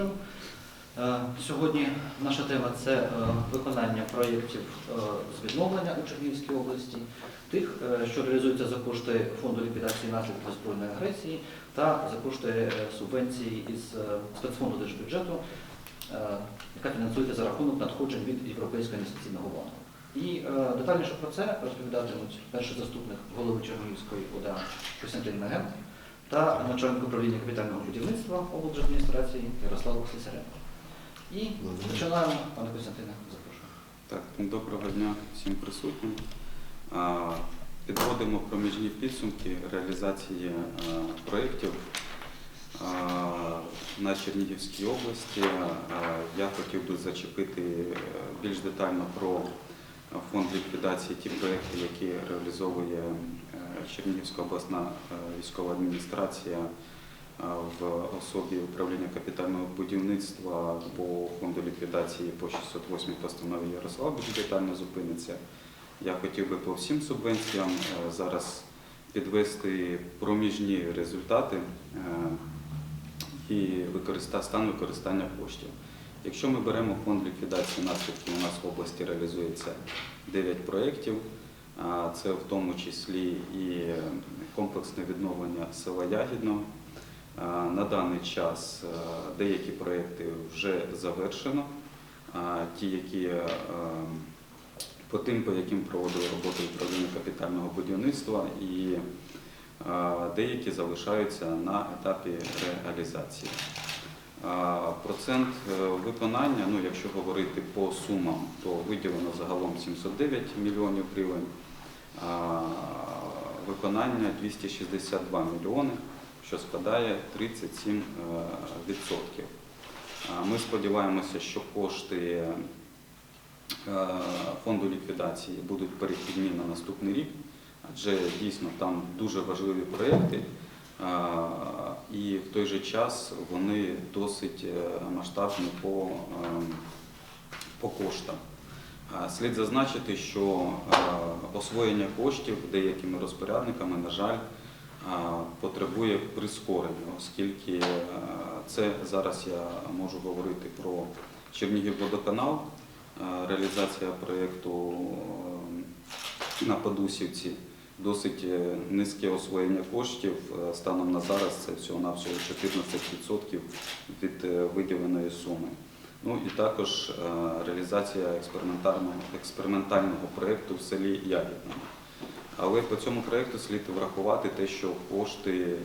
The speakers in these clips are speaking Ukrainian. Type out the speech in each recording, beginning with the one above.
продовжуємо. Е, Сьогодні наша тема це е, виконання проєктів е, з відновлення у Чернігівській області, тих, що реалізуються за кошти фонду ліквідації наслідків збройної агресії та за кошти субвенції із спецфонду держбюджету, яка фінансується за рахунок надходжень від Європейського інвестиційного банку. І детальніше про це розповідатимуть перший заступник голови Чернігівської ОДА Костянтин Меген та начальник управління капітального будівництва облдержадміністрації Ярослав Слісаренко. І починаємо, пане Костянтине, запрошую. Так, доброго дня всім присутнім. Підводимо проміжні підсумки реалізації проєктів на Чернігівській області. Я хотів би зачепити е, більш детально про фонд ліквідації ті проєкти, які реалізовує Чернігівська обласна е, військова адміністрація е, в особі управління капітального будівництва по фонду ліквідації по 608 постанові Ярослав детально зупиниться. Я хотів би по всім субвенціям е, зараз підвести проміжні результати і стан використання коштів. Якщо ми беремо фонд ліквідації наслідків, у нас в області реалізується 9 проєктів. Це в тому числі і комплексне відновлення села Ягідного. На даний час е, деякі проєкти вже завершено, ті, які е, по тим, по яким проводили роботу управління капітального будівництва, і е, деякі залишаються на етапі реалізації. Процент е, виконання, ну якщо говорити по сумам, то виділено загалом 709 мільйонів гривень, виконання 262 мільйони, що складає 37 е, відсотків. А Ми сподіваємося, що кошти е, фонду ліквідації будуть перехідні на наступний рік, адже дійсно там дуже важливі проєкти. І в той же час вони досить е, масштабні по, по коштам. Слід зазначити, що е, освоєння коштів деякими розпорядниками, на жаль, потребує прискорення, оскільки е, це зараз я можу говорити про Чернігівводоканал, е, реалізація проєкту е, на Подусівці досить е, низьке освоєння коштів. Е, Станом на зараз це всього-навсього 14% від е, виділеної суми. Ну і також е, реалізація експериментального, експериментального проєкту в селі Ягідному. Але по цьому проєкту слід врахувати те, що кошти е,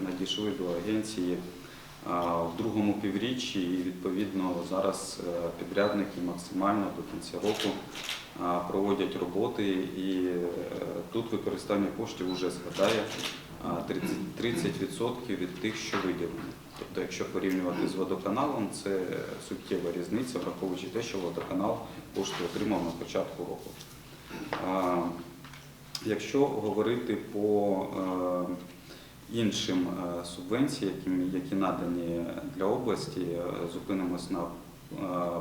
надійшли до агенції в другому півріччі, і відповідно зараз е, підрядники максимально до кінця року проводять роботи, і е, тут використання коштів вже складає 30%, 30% від тих, що виділені. Тобто, якщо порівнювати з водоканалом, це суттєва різниця, враховуючи те, що водоканал кошти отримав на початку року. Якщо говорити по е, іншим е, субвенціям, які, надані для області, е, зупинимось на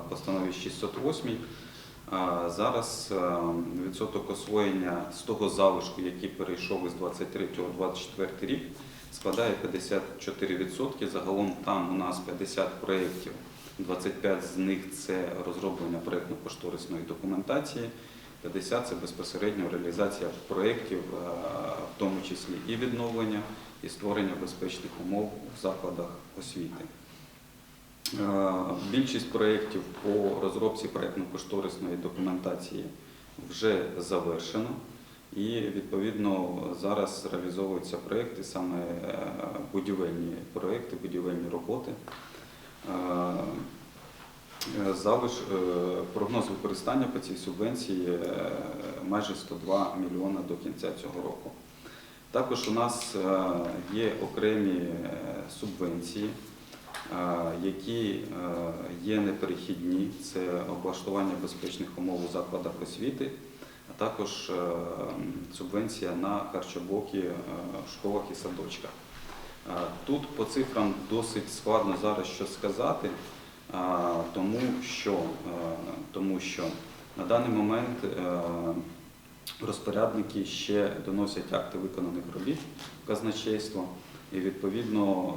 постанові 608. Е, Зараз відсоток освоєння з того залишку, який перейшов із 23-24 рік, складає 54%. Загалом там у нас 50 проєктів, 25 з них це розроблення проєктно-кошторисної документації. 50 – це безпосередньо реалізація проєктів, в тому числі і відновлення, і створення безпечних умов в закладах освіти. Більшість проєктів по розробці проєктно-кошторисної документації вже завершено. І відповідно зараз реалізовуються проєкти, саме е, будівельні проєкти, будівельні роботи. Е, Залиш е, прогноз використання по цій субвенції майже 102 мільйона до кінця цього року. Також у нас є окремі субвенції, які є неперехідні. Це облаштування безпечних умов у закладах освіти, а також е, субвенція на харчоблоки е, в школах і садочках. Е, Тут по цифрам досить складно зараз щось сказати. Тому що, тому що на даний момент розпорядники ще доносять акти виконаних робіт в казначейство. І відповідно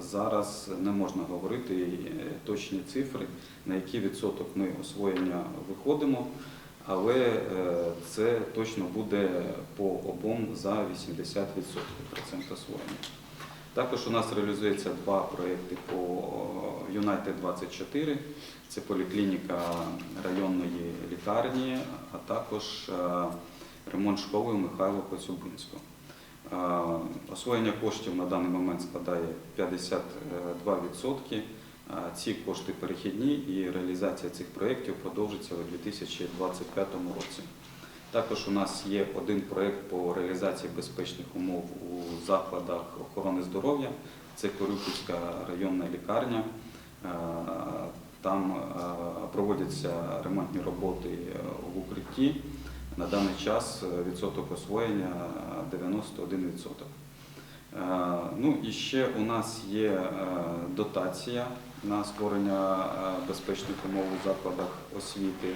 зараз не можна говорити точні цифри, на який відсоток ми освоєння виходимо, але е, це точно буде по обом за 80% процент освоєння. Також у нас реалізується два проекти по United 24. Це поліклініка районної лікарні, а також е, ремонт школи Михайло Коцюбинського. Е, Освоєння коштів на даний момент складає 52%. Ці кошти перехідні і реалізація цих проєктів продовжиться у 2025 році. Також у нас є один проєкт по реалізації безпечних умов у закладах охорони здоров'я. Це Корюківська районна лікарня. Е, Там е, проводяться ремонтні роботи е, в укритті. На даний час відсоток освоєння 91%. Е, Ну і ще у нас є дотація на створення е, безпечних умов у закладах освіти.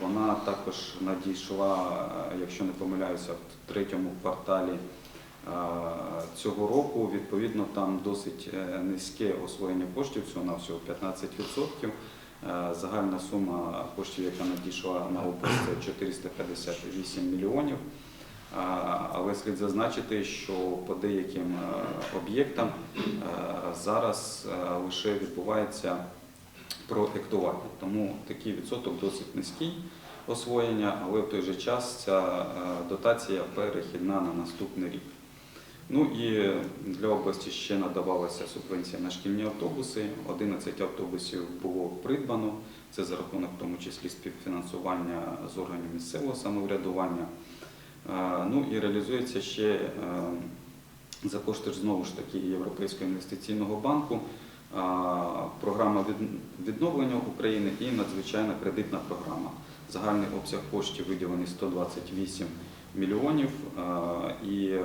Вона також надійшла, е, якщо не помиляюся, в третьому кварталі е, цього року. Відповідно, там досить низьке освоєння коштів, всього на всього 15%. Е, Загальна сума коштів, яка надійшла на область, це 458 мільйонів. Але слід зазначити, що по деяким е, об'єктам е, зараз е, лише відбувається проектування. Тому такий відсоток досить низький освоєння, але в той же час ця дотація перехідна на наступний рік. Ну і для області ще надавалася субвенція на шкільні автобуси. 11 автобусів було придбано. Це за рахунок, в тому числі, співфінансування з органів місцевого самоврядування. Ну і реалізується ще е, за кошти знову ж таки Європейського інвестиційного банку програма відновлення України і надзвичайна кредитна програма. Загальний обсяг коштів виділений 128 мільйонів і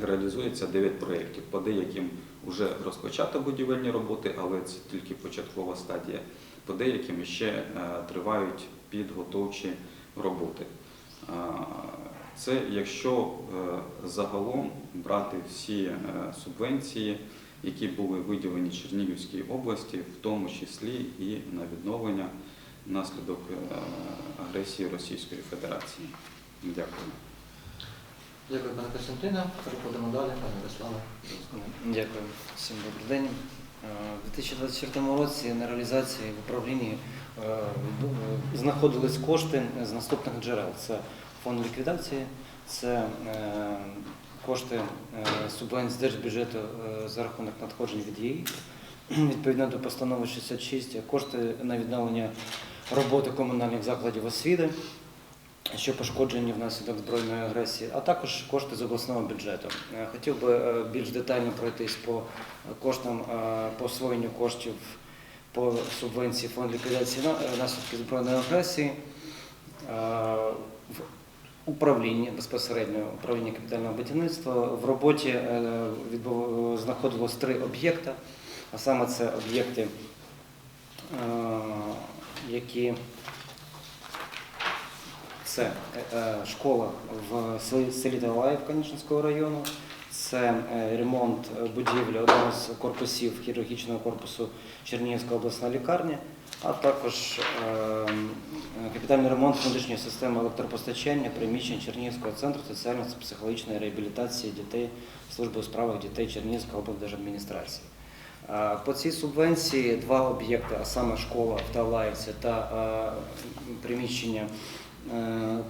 реалізується 9 проєктів. По деяким вже розпочато будівельні роботи, але це тільки початкова стадія. По деяким ще е, тривають підготовчі роботи. Це якщо е, загалом брати всі е, субвенції, які були виділені Чернігівській області, в тому числі і на відновлення внаслідок е, агресії Російської Федерації. Дякую. Дякую, пане Костянтине. Переходимо далі, пане Ярославе. Дякую. Всім добрий день. У 2024 році на реалізації в управлінні знаходились кошти з наступних джерел. Це фонд ліквідації, це е, кошти е, субвенцій з держбюджету е, за рахунок надходжень від ЄІ, відповідно до постанови 66, кошти на відновлення роботи комунальних закладів освіти що пошкоджені внаслідок збройної агресії, а також кошти з обласного бюджету. Хотів би більш детально пройтись по коштам по освоєнню коштів по субвенції фонду ліквідації наслідків збройної агресії. В управлінні безпосередньо управління капітального будівництва. В роботі е, знаходилось три об'єкти, а саме це об'єкти, е, які це е, школа в селі Талаїв Канішинського району, це е, ремонт е, будівлі одного з корпусів хірургічного корпусу Чернігівської обласної лікарні, а також е, капітальний ремонт внутрішньої системи електропостачання приміщень Чернігівського центру соціально-психологічної реабілітації дітей Служби у справах дітей Чернігівської облдержадміністрації. По цій субвенції два об'єкти, а саме школа в Талаївці та приміщення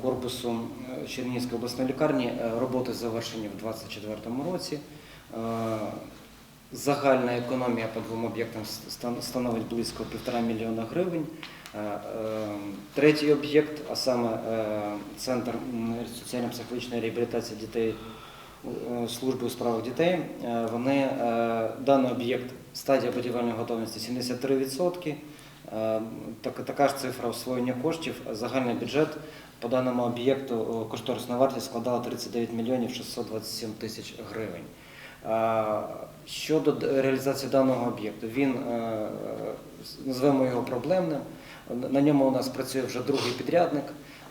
корпусу е, Чернігівської обласної лікарні е, роботи завершені в 2024 році. Е, Загальна економія по двом об'єктам становить близько півтора мільйона гривень. Е, е, Третій об'єкт, а саме е, Центр соціально-психологічної реабілітації дітей е, служби у справах дітей, е, вони е, даний об'єкт стадія будівельної готовності 73%. Е, Так, така ж цифра освоєння коштів. Загальний бюджет по даному об'єкту кошторисна вартість складала 39 мільйонів 627 тисяч гривень. Е, Щодо реалізації даного об'єкту, він е, е, назвемо його проблемним. На ньому у нас працює вже другий підрядник.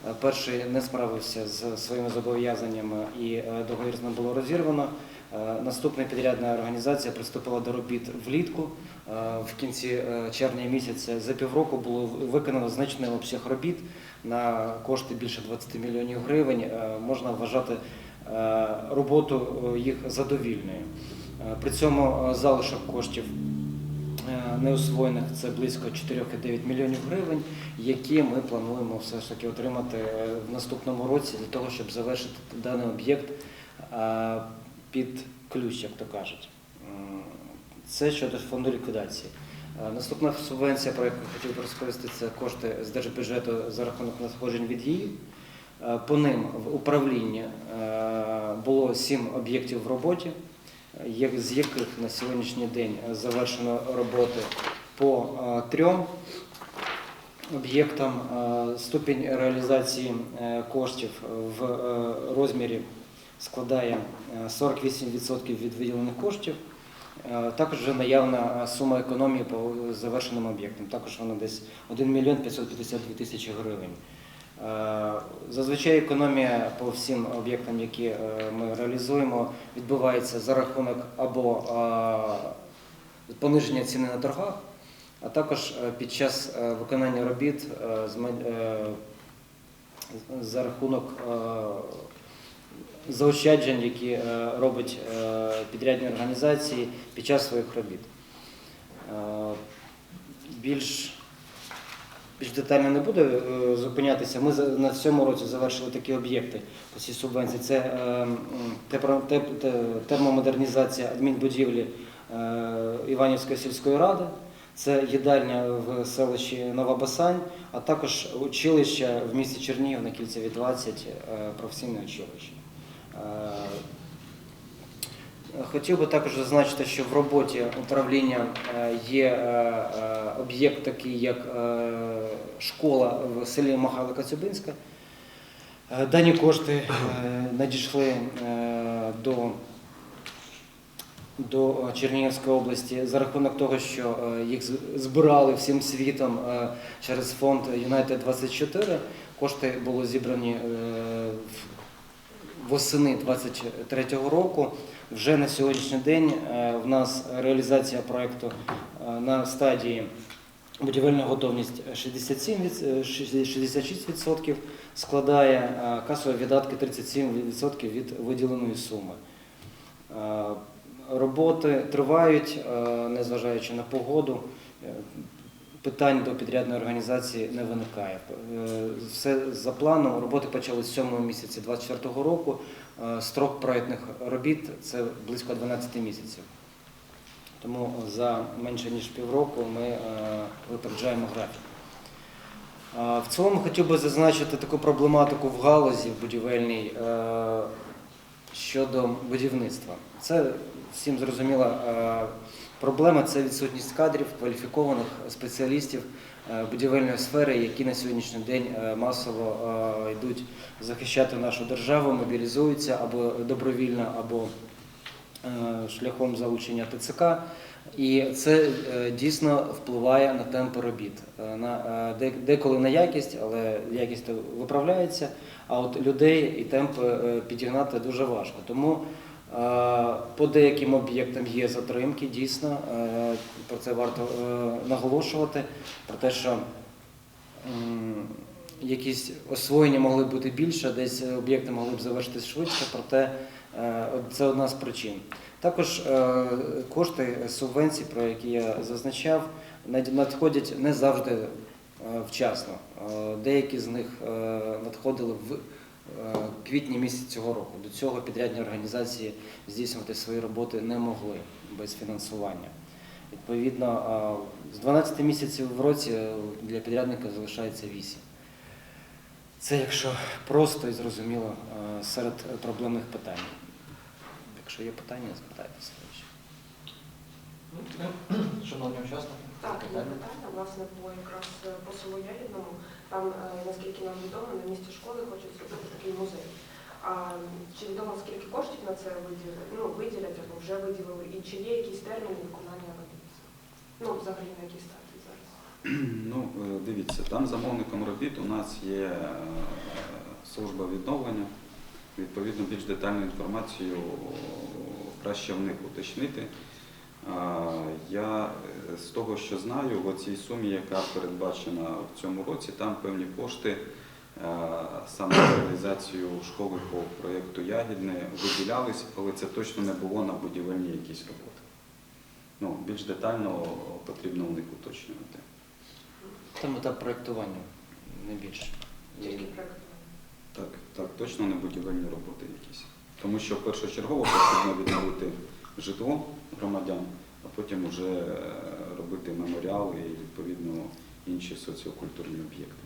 Е, Перший не справився з своїми зобов'язаннями і е, договір з ним було розірвано. Е, Наступна підрядна організація приступила до робіт влітку. Е, В кінці е, червня місяця за півроку було виконано значний обсяг робіт на кошти більше 20 мільйонів гривень. Е, Можна вважати роботу їх задовільною. При цьому залишок коштів неосвоєних це близько 4,9 мільйонів гривень, які ми плануємо все ж таки отримати в наступному році для того, щоб завершити даний об'єкт під ключ, як то кажуть. Це щодо фонду ліквідації. Е, Наступна субвенція, про яку хотів би розповісти, це кошти з держбюджету за рахунок надходжень від її. Е, По ним в управлінні е, було сім об'єктів в роботі, з яких на сьогоднішній день завершено роботи по трьом об'єктам. Ступінь реалізації коштів в розмірі складає е, 48% від виділених коштів. Е, Також вже наявна е, сума економії по завершеним об'єктам. Також вона десь 1 мільйон 552 тисячі гривень. Е, Зазвичай економія по всім об'єктам, які ми реалізуємо, відбувається за рахунок або пониження ціни на торгах, а також під час виконання робіт за рахунок заощаджень, які е, робить е, підрядні організації під час своїх робіт. Е, Більш більш детально не буду е, зупинятися. Ми на цьому році завершили такі об'єкти по цій субвенції. Це термомодернізація адмінбудівлі Іванівської сільської ради. Це їдальня в селищі Нова Басань, а також училище в місті Чернігів на Кільцеві 20, е, професійне училище. Е, Хотів би також зазначити, що в роботі управління е, є е, об'єкт такий, як школа в селі Михайла Коцюбинська. Е, Дані кошти надійшли до, до Чернігівської області за рахунок того, що їх збирали всім світом через фонд United 24. Кошти були зібрані в- восени 23-го року. Вже на сьогоднішній день е, в нас реалізація проекту е, на стадії будівельна готовність 67, від- е, 66% складає касові видатки 37% від виділеної суми. Роботи тривають, незважаючи на погоду. Питань до підрядної організації не виникає. Е, Все за планом. Роботи почали з 7 місяці 2024 року. Е, Строк проєктних робіт це близько 12 місяців. Тому за менше ніж півроку ми е, випереджаємо графік. В цілому хотів би зазначити таку проблематику в галузі будівельній щодо будівництва. Це всім зрозуміла проблема це відсутність кадрів, кваліфікованих спеціалістів е, будівельної сфери, які на сьогоднішній день е, масово е, йдуть захищати нашу державу, мобілізуються або добровільно, або шляхом залучення ТЦК. І це дійсно впливає на темпи робіт. На, деколи на якість, але якість виправляється, а от людей і темпи е, підігнати дуже важко. Тому по деяким об'єктам є затримки, дійсно, е, про це варто е, наголошувати, про те, що якісь освоєння могли бути більше, десь об'єкти могли б завершитись швидше, проте е, це одна з причин. Також е, кошти субвенцій, про які я зазначав, над- надходять не завжди е, вчасно. Е, Деякі з них е, надходили в е, квітні місяці цього року. До цього підрядні організації здійснювати свої роботи не могли без фінансування. Відповідно, е, з 12 місяців в році е, для підрядника залишається 8. Це якщо просто і зрозуміло е, серед проблемних питань. Якщо є питання, звертайтеся. Шановні учасники, Так, є питання? власне, по якраз е, по селу Ягідному. Там, е, наскільки нам відомо, на місці школи хочуть зробити такий музей. А чи відомо, скільки коштів на це виділять, ну, виділять або вже виділили, і чи є якісь терміни виконання робіт? Ну, взагалі на якій стадії зараз? Ну, е, дивіться, там замовником робіт у нас є служба відновлення. Відповідно, більш детальну інформацію краще в них уточнити. Я е, з того, що знаю, в цій сумі, яка передбачена в цьому році, там певні кошти е, саме на реалізацію школи по проєкту Ягідне виділялись, але це точно не було на будівельні якісь роботи. Ну, більш детально потрібно у них уточнювати. Там етап проєктування, не більше. Тільки проєктування. Так, так, точно не будівельні роботи якісь. Тому що першочергово потрібно відновити житло громадян, а потім вже е, робити меморіали і відповідно інші соціокультурні об'єкти.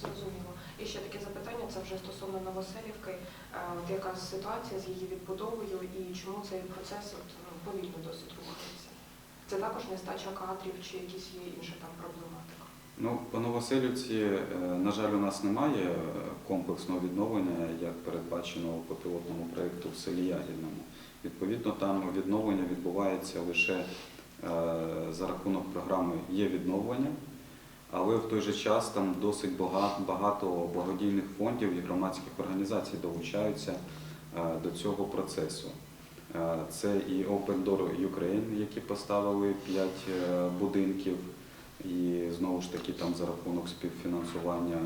Зрозуміло. І ще таке запитання, це вже стосовно Новоселівки. Е, От яка ситуація з її відбудовою і чому цей процес от, ну, повільно досить рухається? Це також нестача кадрів чи якісь є інша там проблематика? Ну, по Новоселівці, е, на жаль, у нас немає комплексного відновлення, як передбачено по пілотному проєкту в селі Ягідному. Відповідно, там відновлення відбувається лише е, за рахунок програми є відновлення, але в той же час там досить багато, благодійних фондів і громадських організацій долучаються е, до цього процесу. Е, Це і Open Door Ukraine, які поставили 5 будинків. І знову ж таки там за рахунок співфінансування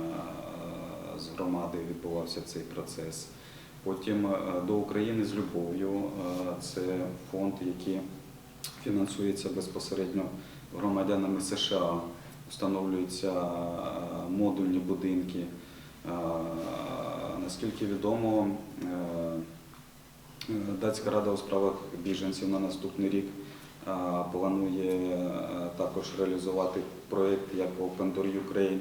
з громади відбувався цей процес. Потім е, до України з любов'ю е, це фонд, який фінансується безпосередньо громадянами США. Встановлюються е, модульні будинки. Наскільки відомо, Датська рада у справах біженців на наступний рік планує також реалізувати проєкт як Open Door Ukraine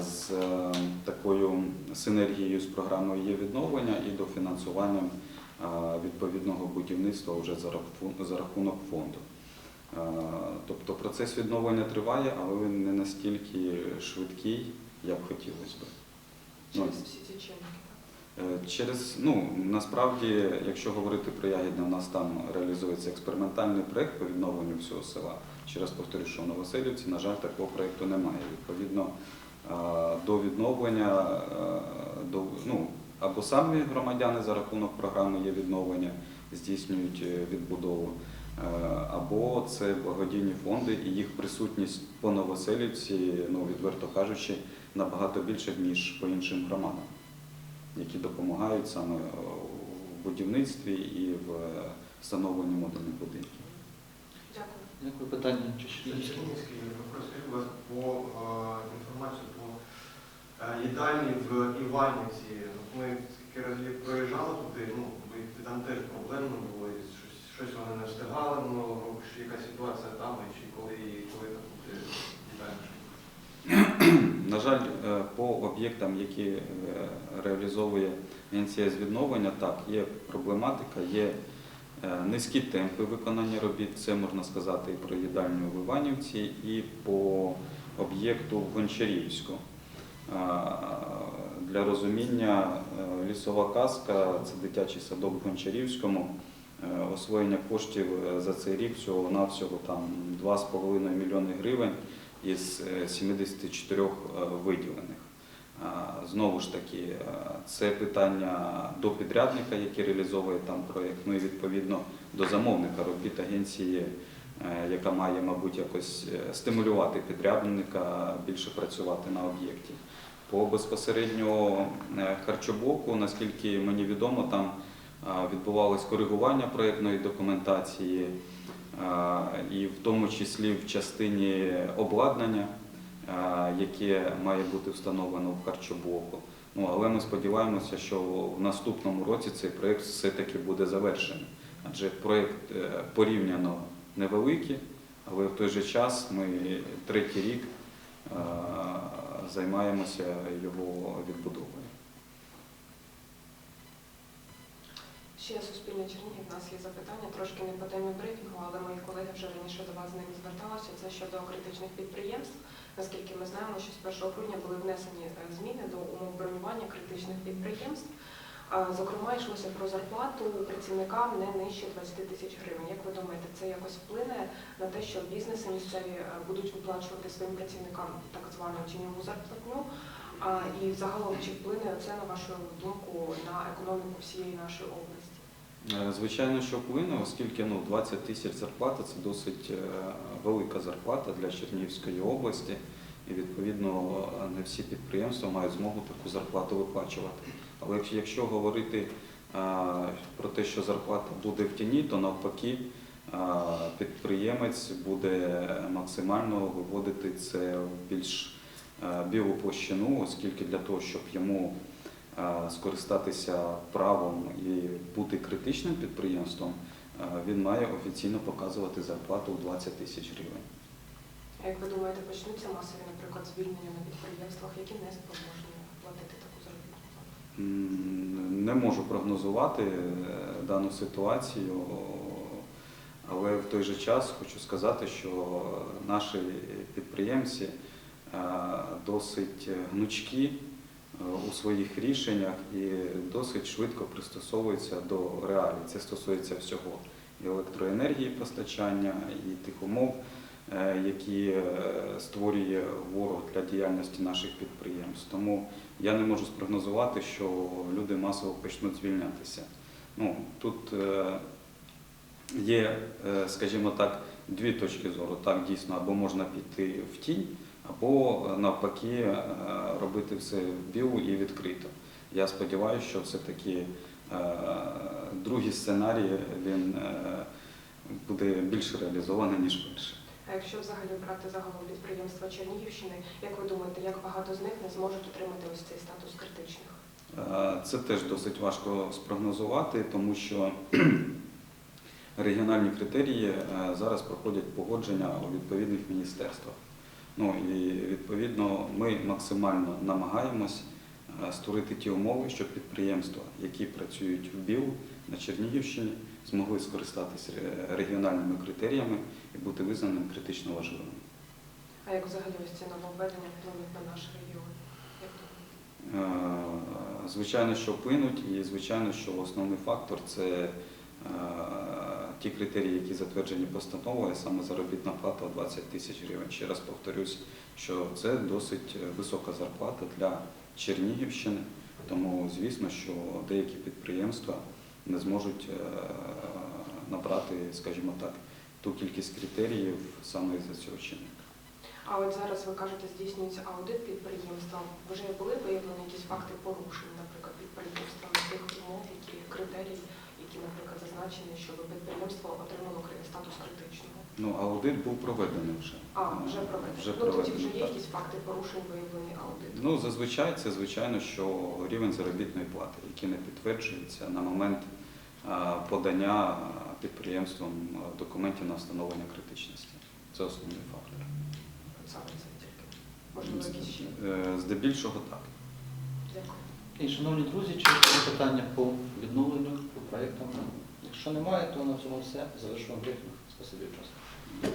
з е, такою синергією з програмою є відновлення і дофінансуванням е, відповідного будівництва вже за рахунок фонду. Е, Тобто процес відновлення триває, але він не настільки швидкий, як хотілося б. Ну, Через всі ці чинники. Е, Через ну насправді, якщо говорити про Ягідне, у нас там реалізується експериментальний проєкт по відновленню всього села. Ще раз повторю, що в Новоселівці, на жаль, такого проєкту немає. Відповідно, е, до відновлення е, до ну або самі громадяни за рахунок програми є відновлення, здійснюють е, відбудову, е, або це благодійні фонди і їх присутність по Новоселівці, ну відверто кажучи, набагато більше ніж по іншим громадам які допомагають саме е, в будівництві і в е, встановленні модульних будинків. Дякую. Питання чи ще є? Ласка, по е, інформації по е, їдальні в Іванівці. Ми скільки разів проїжджали туди, ну, там теж проблемно було, і щось, щось вони не встигали, ну, чи яка ситуація там, і чи коли, коли там буде їдальня? На жаль, е, по об'єктам, які реалізовує Агенція з відновлення, так, є проблематика, є низькі темпи виконання робіт. Це можна сказати і про їдальню в Іванівці, і по об'єкту в Гончарівську. Для розуміння, е, лісова казка це дитячий садок в Гончарівському. Е, Освоєння коштів е, за цей рік всього навсього там 2,5 мільйони гривень із е, 74 е, виділених. Знову ж таки, е, це питання до підрядника, який реалізовує там проєкт, ну і відповідно до замовника робіт агенції, е, яка має, мабуть, якось е, стимулювати підрядника більше працювати на об'єкті. По безпосередньо харчоблоку, наскільки мені відомо, там відбувалось коригування проєктної документації, і в тому числі в частині обладнання, яке має бути встановлено в харчоблоку. Ну, але ми сподіваємося, що в наступному році цей проєкт все-таки буде завершений. Адже проєкт е, порівняно невеликий, але в той же час ми третій рік займаємося його відбудовою. Ще Суспільне Чернігів, в нас є запитання, трошки не по темі брифінгу, але мої колеги вже раніше до вас з ними зверталися. Це щодо критичних підприємств. Наскільки ми знаємо, що з 1 грудня були внесені е, зміни до умов бронювання критичних підприємств. Зокрема, йшлося про зарплату працівникам не нижче 20 тисяч гривень. Як ви думаєте, це якось вплине на те, що бізнеси місцеві е, будуть виплачувати своїм працівникам так звану тіньову зарплатню? І загалом чи вплине це на вашу думку на економіку всієї нашої області? Е, Звичайно, що вплине, оскільки ну, 20 тисяч зарплата це досить е, велика зарплата для Чернігівської області, і відповідно не всі підприємства мають змогу таку зарплату виплачувати. Але якщо- говорити е, про те, що зарплата буде в тіні, то навпаки підприємець буде максимально виводити це в більш білу площину, оскільки для того, щоб йому скористатися правом і бути критичним підприємством, е, він має офіційно показувати зарплату у 20 тисяч гривень. А як ви думаєте, почнуться масові, наприклад, звільнення на підприємствах, які не спроможні платити таку заробітну плату? Не можу прогнозувати е, дану ситуацію, але в той же час хочу сказати, що наші підприємці е, досить гнучкі е, у своїх рішеннях і досить швидко пристосовуються до реалій. Це стосується всього і електроенергії постачання, і тих умов, е, які е, створює ворог для діяльності наших підприємств. Тому я не можу спрогнозувати, що люди масово почнуть звільнятися. Ну, тут е, є, е, скажімо так, дві точки зору. Так, дійсно, або можна піти в тінь, або е, навпаки е, робити все в білу і відкрито. Я сподіваюся, що все-таки е, другий сценарій він буде більш реалізований, ніж перший. А якщо взагалі брати загалом підприємства Чернігівщини, як ви думаєте, як багато з них не зможуть отримати ось цей статус критичних? Це теж досить важко спрогнозувати, тому що регіональні критерії зараз проходять погодження у відповідних міністерствах. Ну і відповідно ми максимально намагаємось е, створити ті умови, щоб підприємства, які працюють в БІЛ на Чернігівщині, змогли скористатися регіональними критеріями і бути визнаними критично важливими. А як взагалі ось ці нововведення вплинуть на наш регіон? Е, Звичайно, що вплинуть, і звичайно, що основний фактор це е, ті критерії, які затверджені постановою, саме заробітна плата 20 тисяч гривень. Ще раз повторюсь, що це досить висока зарплата для Чернігівщини, тому звісно, що деякі підприємства не зможуть е, набрати, скажімо так, ту кількість критеріїв саме за цього чинника. А от зараз ви кажете, здійснюється аудит підприємства. Вже були виявлені якісь факти порушень, наприклад, підприємствами тих умов, які критерії, які, наприклад, зазначені, щоб підприємство отримало статус критичного. Ну, аудит був проведений вже. А, вже проведено. Вже ну тоді вже є так. якісь факти порушень, виявлені аудитом. Ну, зазвичай це звичайно, що рівень заробітної плати, який не підтверджується на момент подання підприємством документів на встановлення критичності. Це основний фактор. Саме це тільки. Можливо, якісь ще. Е, Здебільшого так. Дякую. І, шановні друзі, чи є питання по відновленню, по проєктам? Якщо немає, то на цьому все. Завершуємо брифінг. Спасибі, часу.